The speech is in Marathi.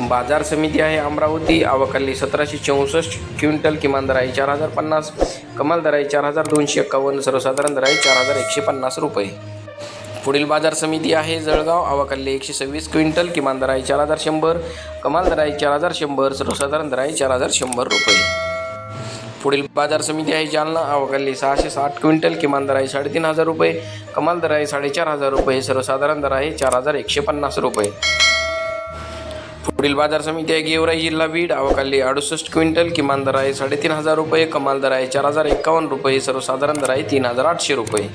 बाजार समिती आहे अमरावती. आवकाली सतराशे चौसष्ट. क्विंटल किमान दर आहे चार हजार पन्नास. कमाल दर आहे चार हजार दोनशे एक्कावन्न सर्वसाधारण दर आहे चार हजार एकशे पन्नास रुपये. पुढील बाजार समिती आहे जळगाव. आवाकल्ली एकशे सव्वीस क्विंटल. किमान दर आहे चार हजार शंभर. कमाल दर आहे चार हजार शंभर. सर्वसाधारण दर आहे चार हजार शंभर रुपये. पुढील बाजार समिती आहे जालना. आवाकल्ली सहाशे साठ क्विंटल. किमान दर आहे साडेतीन हजार रुपये. कमाल दर आहे साडेचार हजार रुपये. सर्वसाधारण दर आहे चार हजार एकशे पन्नास रुपये. पुढील बाजार समिती आहे गेवराई जिल्हा बीड. अवकाली अडुसष्ट क्विंटल किमान दर आहे साडेतीन हजार रुपये कमाल दर आहे चार हजार एक्कावन्न रुपये सर्वसाधारण दर आहे तीन हजार आठशे रुपये.